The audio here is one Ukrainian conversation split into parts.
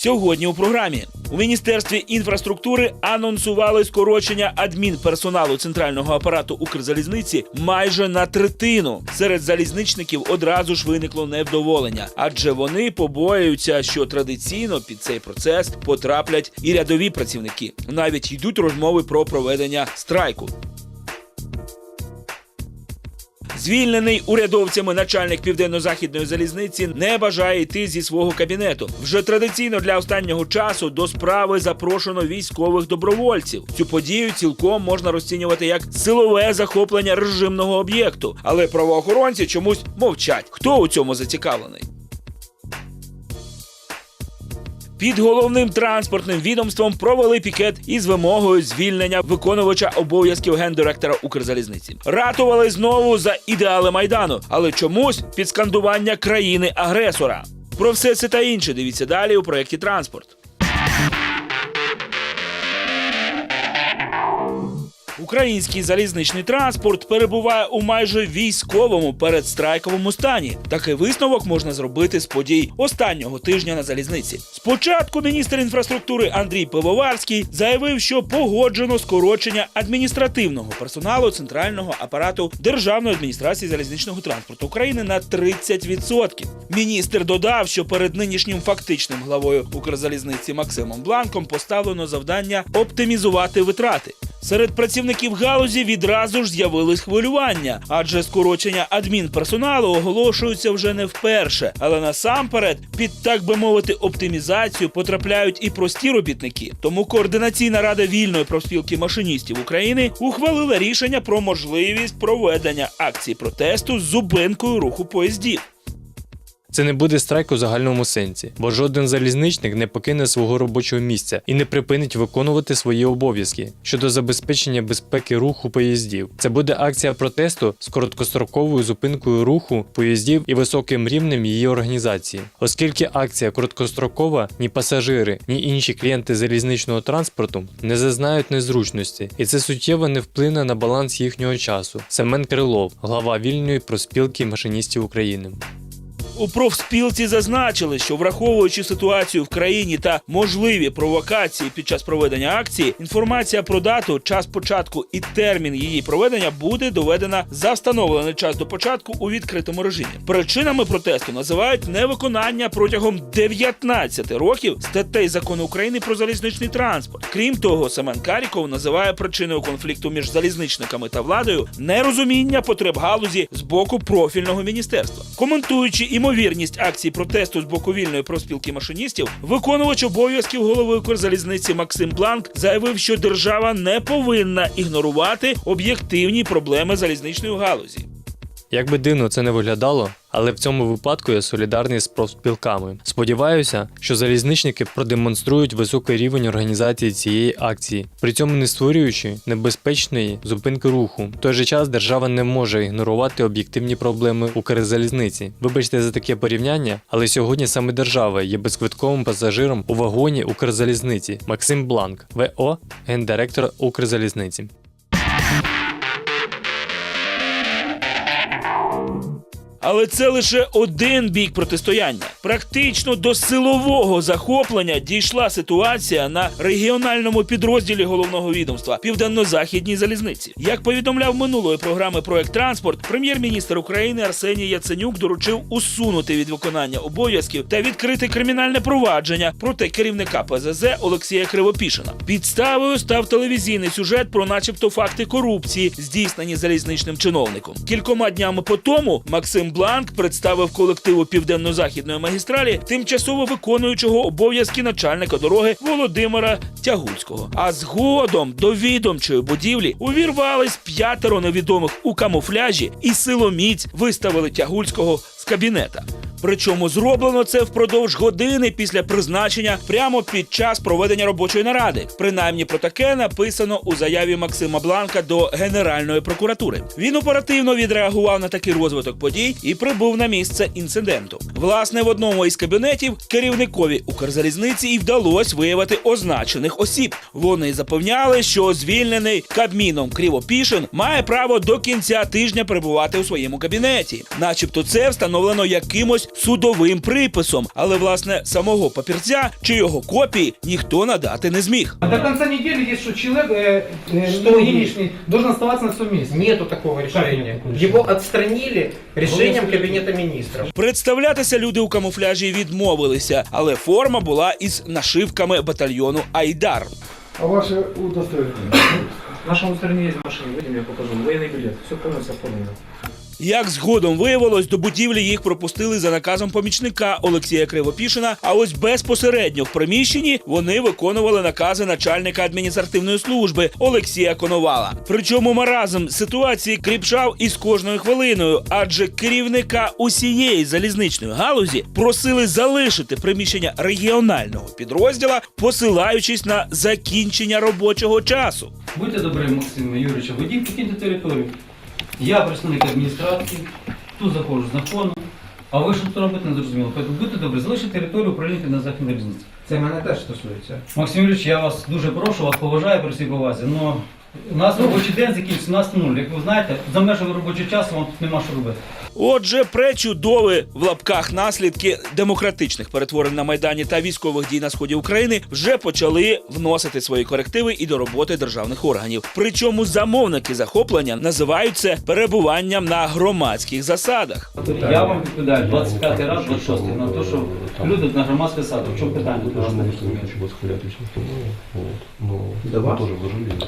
Сьогодні у програмі у міністерстві інфраструктури анонсували скорочення адмінперсоналу центрального апарату Укрзалізниці майже на третину. Серед залізничників одразу ж виникло невдоволення, адже вони побоюються, що традиційно під цей процес потраплять і рядові працівники. Навіть йдуть розмови про проведення страйку. Звільнений урядовцями начальник південно-західної залізниці не бажає йти зі свого кабінету. Вже традиційно для останнього часу до справи запрошено військових добровольців. Цю подію цілком можна розцінювати як силове захоплення режимного об'єкту, але правоохоронці чомусь мовчать. Хто у цьому зацікавлений? Під головним транспортним відомством провели пікет із вимогою звільнення виконувача обов'язків гендиректора Укрзалізниці. Ратували знову за ідеали майдану, але чомусь під скандування країни-агресора. Про все це та інше дивіться далі у проєкті Транспорт. Український залізничний транспорт перебуває у майже військовому передстрайковому стані. Такий висновок можна зробити з подій останнього тижня на залізниці. Спочатку міністр інфраструктури Андрій Пивоварський заявив, що погоджено скорочення адміністративного персоналу центрального апарату Державної адміністрації залізничного транспорту України на 30%. Міністр додав, що перед нинішнім фактичним главою Укрзалізниці Максимом Бланком поставлено завдання оптимізувати витрати. Серед працівників галузі відразу ж з'явились хвилювання, адже скорочення адмінперсоналу оголошуються вже не вперше. Але насамперед під так би мовити оптимізацію потрапляють і прості робітники. Тому координаційна рада вільної профспілки машиністів України ухвалила рішення про можливість проведення акцій протесту з зупинкою руху поїздів. Це не буде страйк у загальному сенсі, бо жоден залізничник не покине свого робочого місця і не припинить виконувати свої обов'язки щодо забезпечення безпеки руху поїздів. Це буде акція протесту з короткостроковою зупинкою руху поїздів і високим рівнем її організації. Оскільки акція короткострокова, ні пасажири, ні інші клієнти залізничного транспорту не зазнають незручності, і це суттєво не вплине на баланс їхнього часу. Семен Крилов, глава вільної проспілки машиністів України. У профспілці зазначили, що враховуючи ситуацію в країні та можливі провокації під час проведення акції, інформація про дату, час початку і термін її проведення буде доведена за встановлений час до початку у відкритому режимі. Причинами протесту називають невиконання протягом 19 років статей закону України про залізничний транспорт. Крім того, Семен Каріков називає причиною конфлікту між залізничниками та владою нерозуміння потреб галузі з боку профільного міністерства. Коментуючи імовірність акцій протесту з боку вільної профспілки машиністів, виконувач обов'язків голови Укрзалізниці Максим Бланк заявив, що держава не повинна ігнорувати об'єктивні проблеми залізничної галузі. Як би дивно це не виглядало, але в цьому випадку я солідарний з профспілками. Сподіваюся, що залізничники продемонструють високий рівень організації цієї акції, при цьому не створюючи небезпечної зупинки руху. В той же час держава не може ігнорувати об'єктивні проблеми Укрзалізниці. Вибачте за таке порівняння, але сьогодні саме держава є безквитковим пасажиром у вагоні Укрзалізниці. Максим Бланк, ВО, гендиректор Укрзалізниці. Але це лише один бік протистояння. Практично до силового захоплення дійшла ситуація на регіональному підрозділі головного відомства Південно-Західній залізниці. Як повідомляв минулої програми Проект Транспорт, прем'єр-міністр України Арсеній Яценюк доручив усунути від виконання обов'язків та відкрити кримінальне провадження проти керівника ПЗЗ Олексія Кривопішина. Підставою став телевізійний сюжет про, начебто, факти корупції, здійснені залізничним чиновником. Кількома днями по тому Максим Бланк представив колективу південно-західної магістралі тимчасово виконуючого обов'язки начальника дороги Володимира Тягульського. А згодом до відомчої будівлі увірвались п'ятеро невідомих у камуфляжі і силоміць виставили Тягульського з кабінета. Причому зроблено це впродовж години після призначення прямо під час проведення робочої наради. Принаймні про таке написано у заяві Максима Бланка до Генеральної прокуратури. Він оперативно відреагував на такий розвиток подій і прибув на місце інциденту. Власне, в одному із кабінетів керівникові Укрзалізниці і вдалося виявити означених осіб. Вони запевняли, що звільнений Кабміном Кривопішин має право до кінця тижня перебувати у своєму кабінеті, начебто, це встановлено якимось якимось судовим приписом, але власне самого папірця чи його копії ніхто надати не зміг. А до конца недели есть, что человек э, э, Что нынешний должен оставаться на своем месте. Нету такого решения. Его отстранили решением Кабинета министров. Представлятися люди у камуфляжі відмовилися, але форма була із нашивками батальйону Айдар. А ваше удостоверение? В нашем устранении есть машины, выйдем, я покажу. Военный билет. Все полностью оформлено. Як згодом виявилось, до будівлі їх пропустили за наказом помічника Олексія Кривопішина. А ось безпосередньо в приміщенні вони виконували накази начальника адміністративної служби Олексія Коновала. Причому маразм ситуації кріпшав із кожною хвилиною, адже керівника усієї залізничної галузі просили залишити приміщення регіонального підрозділа, посилаючись на закінчення робочого часу. Будьте добрі, Максим Юрійович, ведіть покиньте територію. Я представник адміністрації, тут заходжу з закону. А ви що тут робити не зрозуміло. Тому будьте добрі, залиште територію управління на західній різниці. Це мене теж стосується. Максим Юрійович, я вас дуже прошу, вас поважаю при всій повазі, але у нас робочий день закінчиться, у нас нуль. Як ви знаєте, за межами робочого часу вам тут нема що робити. Отже, пречудові в лапках наслідки демократичних перетворень на майдані та військових дій на сході України вже почали вносити свої корективи і до роботи державних органів. Причому замовники захоплення називають це перебуванням на громадських засадах. Я вам відповідаю 25 раз, 26 на те, що люди на громадське саду. В чому питання? Вас?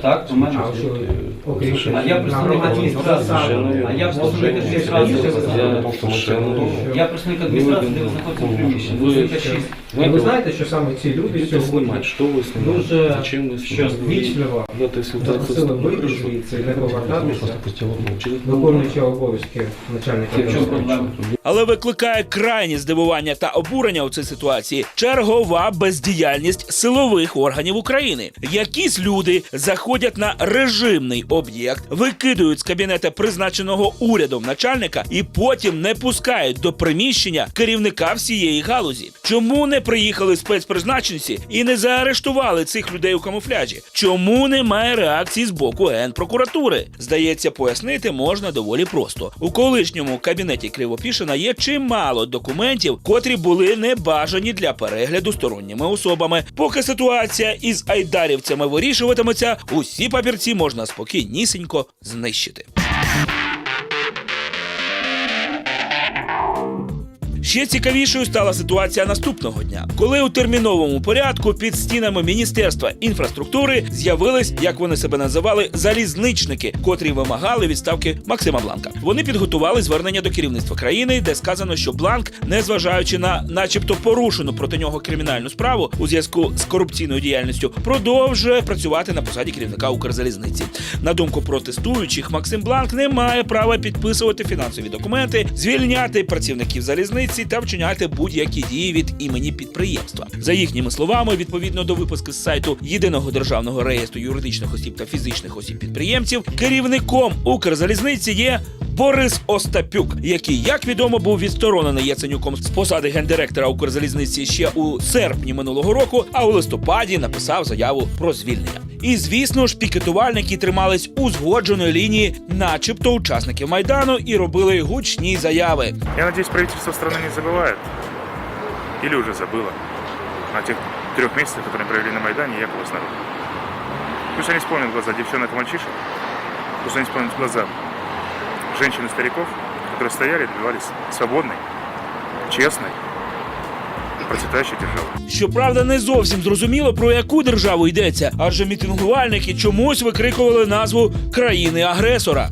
Так, до мене. А що? Окрім А я представник адміністрації. А я представник адміністрації. Я представник адміністрації, де ви знаходитесь в приміщенні. Ви шість. Ви знаєте, що саме ці люди сьогодні снимать, что вы снимаете, Дуже зачем вы щось снимаете? вічливо. В этой ситуации запросили вийти хорошо. звідси і не повертатися, Через виконуючи обов'язки начальника. В чому ДСНС. проблема? Але викликає крайні здивування та обурення у цій ситуації чергова бездіяльність силових органів України. Якісь люди заходять на режимний об'єкт, викидують з кабінета призначеного урядом начальника і потім не пускають до приміщення керівника всієї галузі. Чому не приїхали спецпризначенці і не заарештували цих людей у камуфляжі? Чому немає реакції з боку генпрокуратури? Здається, пояснити можна доволі просто. У колишньому кабінеті Кривопішина є чимало документів, котрі були не бажані для перегляду сторонніми особами. Поки ситуація із айдарівцями вирішуватиметься, усі папірці можна спокійнісінько знищити. Ще цікавішою стала ситуація наступного дня, коли у терміновому порядку під стінами Міністерства інфраструктури з'явились, як вони себе називали, залізничники, котрі вимагали відставки Максима Бланка. Вони підготували звернення до керівництва країни, де сказано, що Бланк, незважаючи на, начебто, порушену проти нього кримінальну справу у зв'язку з корупційною діяльністю, продовжує працювати на посаді керівника Укрзалізниці. На думку протестуючих, Максим Бланк не має права підписувати фінансові документи, звільняти працівників залізниці та вчиняти будь-які дії від імені підприємства. За їхніми словами, відповідно до випуску з сайту єдиного державного реєстру юридичних осіб та фізичних осіб підприємців, керівником Укрзалізниці є. Борис Остапюк, який, як відомо, був відсторонений Яценюком з посади гендиректора Укрзалізниці ще у серпні минулого року, а у листопаді написав заяву про звільнення. І звісно ж, пікетувальники тримались узгодженої лінії, начебто учасників майдану, і робили гучні заяви. Я надеюсь, правительство страны не забывает, или уже забыло, о тех трех месяцах, которые они провели на Майдане, якобы с народом. Пусть они вспомнят глаза девчонок и мальчишек, пусть они вспомнят глаза женщин и стариков, которые стояли и добивались свободной, честной, процветающей державы. Щоправда, не зовсім зрозуміло про яку державу йдеться, адже мітингувальники чомусь викрикували назву країни-агресора.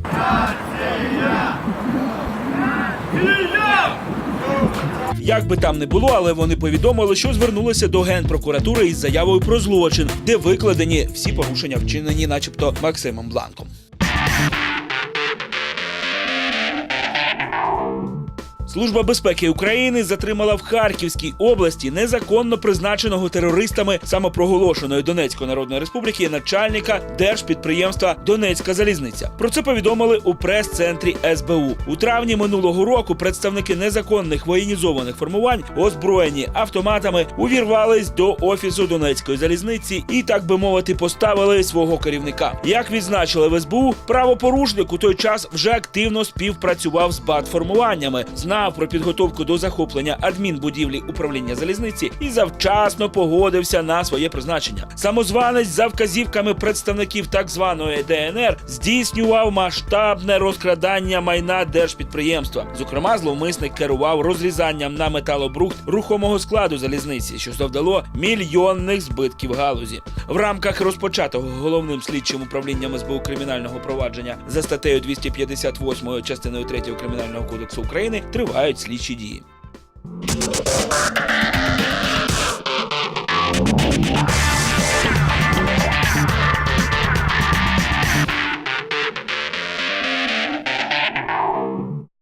Як би там не було, але вони повідомили, що звернулися до генпрокуратури із заявою про злочин, де викладені всі порушення, вчинені, начебто, Максимом Бланком. Служба безпеки України затримала в Харківській області незаконно призначеного терористами самопроголошеної Донецької Народної Республіки начальника держпідприємства Донецька залізниця. Про це повідомили у прес-центрі СБУ. У травні минулого року представники незаконних воєнізованих формувань, озброєні автоматами, увірвались до офісу Донецької залізниці і, так би мовити, поставили свого керівника. Як відзначили в СБУ, правопорушник у той час вже активно співпрацював з бат-формуваннями, знав знав про підготовку до захоплення адмінбудівлі управління залізниці і завчасно погодився на своє призначення. Самозванець за вказівками представників так званої ДНР здійснював масштабне розкрадання майна держпідприємства. Зокрема, зловмисник керував розрізанням на металобрухт рухомого складу залізниці, що завдало мільйонних збитків галузі. В рамках розпочатого головним слідчим управлінням СБУ кримінального провадження за статтею 258 частиною 3 кримінального кодексу України тривають слідчі дії.